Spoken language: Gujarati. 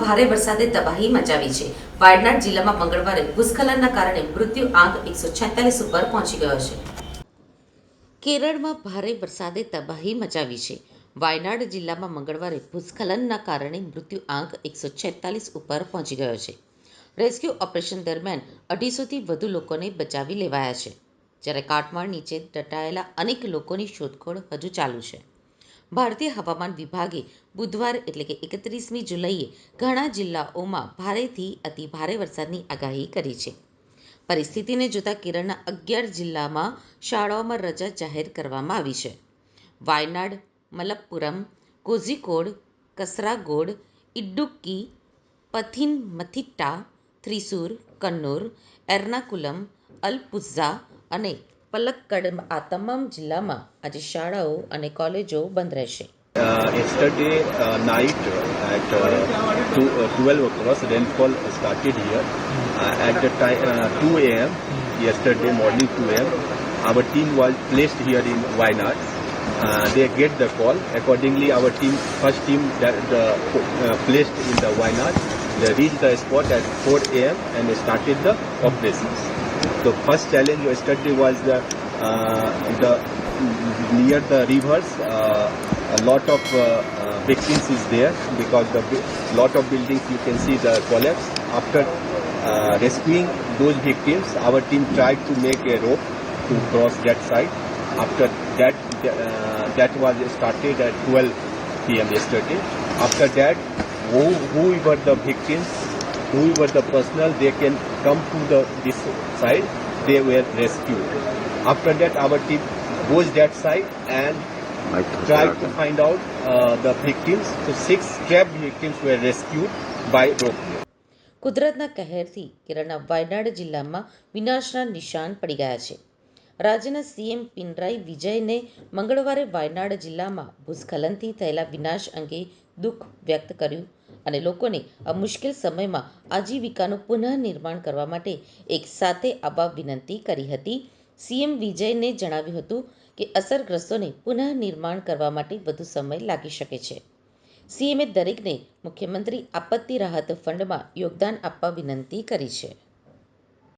ભારે વરસાદે તબાહી મચાવી છે. વાયનાડ જિલ્લામાં મંગળવારે ભૂસ્ખલનના કારણે મૃત્યુ આંક એકસો છેતાલીસ ઉપર પહોંચી ગયો છે. કેરળમાં ભારે વરસાદે તબાહી મચાવી છે. વાયનાડ જિલ્લામાં મંગળવારે ભૂસ્ખલનના કારણે મૃત્યુ આંક એકસો છેતાલીસ ઉપર પહોંચી ગયો છે. રેસ્ક્યુ ઓપરેશન દરમિયાન અઢીસોથી વધુ લોકોને બચાવી લેવાયા છે. જ્યારે કાટમાળ નીચે દટાયેલા અનેક લોકોની શોધખોળ હજુ ચાલુ છે. ભારતીય હવામાન વિભાગે બુધવાર એટલે કે એકત્રીસમી જુલાઈએ ઘણા જિલ્લાઓમાં ભારેથી અતિ ભારે વરસાદની આગાહી કરી છે. પરિસ્થિતિને જોતા કેરળના અગિયાર જિલ્લામાં શાળાઓમાં રજા જાહેર કરવામાં આવી છે. વાયનાડ, મલપ્પુરમ, કોઝિકોડ, કસરાગોડ ઇડ્ડુક્કી પથિનમથિટ્ટા થ્રિસુર કન્નૂર, એર્નાકુલમ, અલપુઝા અને પલક્કડ આ તમામ જિલ્લામાં આજે શાળાઓ અને કોલેજો બંધ રહેશે Uh, yesterday uh, night uh, at uh, two, uh, 12 o'clock rainfall started here uh, at the time uh, 2 a.m. yesterday morning 2 a.m. our team was placed here in Wayanad uh, they get the call accordingly our team first team that the, uh, placed in the Wayanad they reached the spot at 4 a.m. and started the operations the first challenge we yesterday was the uh, the near the rivers. Uh, a lot of uh, uh, victims is there because the lot of buildings you can see the collapse. After rescuing those victims our team tried to make a rope to cross that side. After that uh, that was started at 12 pm yesterday. After that who, whoever the victims whoever the personnel they can come to the this side they were rescued after that our team goes that side and tried to find out uh, the victims so six trapped victims were rescued by rope કુદરતના કહેરથી કેરળના વાયનાડ જિલ્લામાં વિનાશના નિશાન પડી ગયા છે રાજ્યના સીએમ પિનરાઈ વિજયને મંગળવારે વાયનાડ જિલ્લામાં ભૂસ્ખલનથી થયેલા વિનાશ અંગે દુઃખ વ્યક્ત કર્યું અને લોકોને આ મુશ્કેલ સમયમાં આજીવિકાનું પુનઃનિર્માણ કરવા માટે એક સાથે આવવા વિનંતી કરી હતી. સીએમ વિજયને જણાવ્યું હતું કે, અસરગ્રસ્તોને પુનઃનિર્માણ કરવા માટે વધુ સમય લાગી શકે છે. સીએમએ દરેકને મુખ્યમંત્રી આપત્તિ રાહત ફંડમાં યોગદાન આપવા વિનંતી કરી છે.